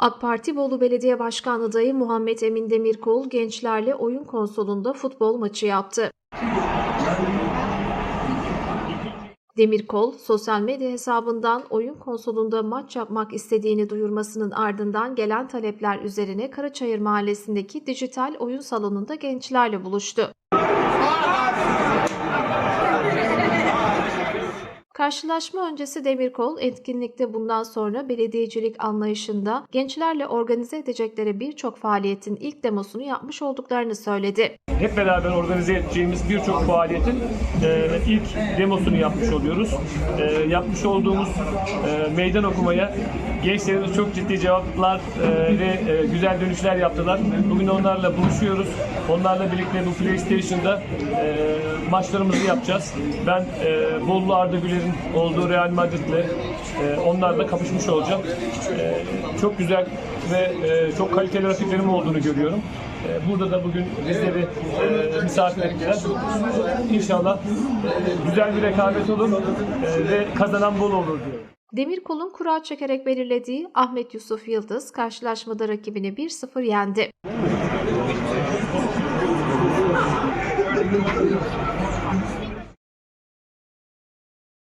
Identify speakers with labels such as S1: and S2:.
S1: AK Parti Bolu Belediye Başkan adayı Muhammed Emin Demirkol gençlerle oyun konsolunda futbol maçı yaptı. Demirkol, sosyal medya hesabından oyun konsolunda maç yapmak istediğini duyurmasının ardından gelen talepler üzerine Karaçayır Mahallesi'ndeki dijital oyun salonunda gençlerle buluştu. Karşılaşma öncesi Demirkol, etkinlikte bundan sonra belediyecilik anlayışında gençlerle organize edecekleri birçok faaliyetin ilk demosunu yapmış olduklarını söyledi.
S2: hep beraber organize edeceğimiz birçok faaliyetin e, ilk demosunu yapmış oluyoruz. E, yapmış olduğumuz e, meydan okumaya gençlerimiz çok ciddi cevaplar e, ve e, güzel dönüşler yaptılar. Bugün onlarla buluşuyoruz. Onlarla birlikte bu PlayStation'da e, maçlarımızı yapacağız. Ben e, Bolu Arda Güler'in olduğu Real Madrid'le e, onlarla kapışmış olacağım. E, çok güzel ve e, çok kaliteli rakiplerim olduğunu görüyorum. E, Burada da bugün bizleri e, misafir ettiler. İnşallah e, güzel bir rekabet olur e, ve kazanan bol olur diyorum.
S1: Demirkol'un kura çekerek belirlediği Ahmet Yusuf Yıldız karşılaşmada rakibini 1-0 yendi.